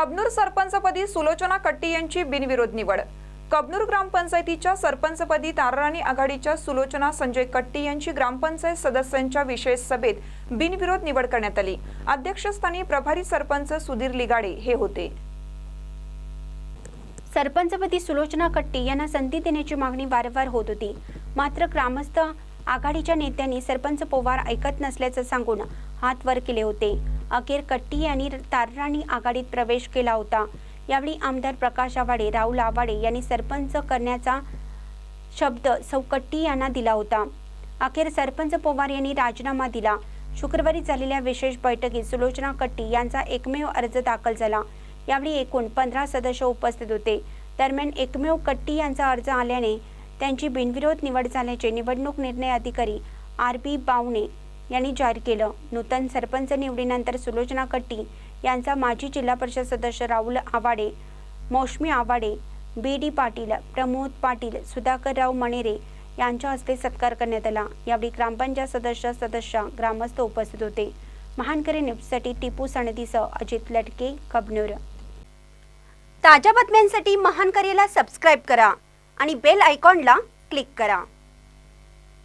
कबनूर सरपंचपदी सुलोचना कट्टी यांची बिनविरोध निवड. कबनूर ग्रामपंचायतीच्या सरपंचपदी ताराराणी आघाडीच्या सुलोचना संजय कट्टी यांची ग्रामपंचायत सदस्यांच्या विशेष सभेत बिनविरोध निवड करण्यात आली. अध्यक्षस्थानी प्रभारी सरपंच सुधीर लिगाडे हे होते. सरपंचपदी सुलोचना कट्टी यांना संधी देण्याची मागणी वारंवार होत होती. मात्र ग्रामस्थ आघाडीच्या नेत्यांनी सरपंच पोवार ऐकत नसल्याचं सांगून हात वर केले होते. अखेर कट्टी यांनी तारराणी आघाडीत प्रवेश केला होता. यावेळी आमदार प्रकाश आवाडे राहुल आवाडे यांनी सरपंच करण्याचा शब्द सौ कट्टी यांना दिला होता. अखेर सरपंच पवार यांनी राजीनामा दिला. शुक्रवारी झालेल्या विशेष बैठकीत सुलोचना कट्टी यांचा एकमेव अर्ज दाखल झाला. यावेळी एकूण पंधरा सदस्य उपस्थित होते. दरम्यान एकमेव कट्टी यांचा अर्ज आल्याने त्यांची बिनविरोध निवड झाल्याचे निवडणूक निर्णय अधिकारी आर बी बावणे यांनी जाहीर केलं. नूतन सरपंच निवडीनंतर सुलोचना कट्टी यांचा माजी जिल्हा परिषद सदस्य राहुल आवाडे मौशमी आवाडे बी डी पाटील प्रमोद पाटील सुधाकरराव मणेरे यांच्या हस्ते सत्कार करण्यात आला. यावेळी ग्रामपंचायत सदस्य सदस्य ग्रामस्थ उपस्थित होते. महानकरी न्यूजसाठी टिपू सणदीसह अजित लटके कबनूर ताज्या बातम्यांसाठी महानकरीला सबस्क्राईब करा आणि बेल आयकॉनला क्लिक करा.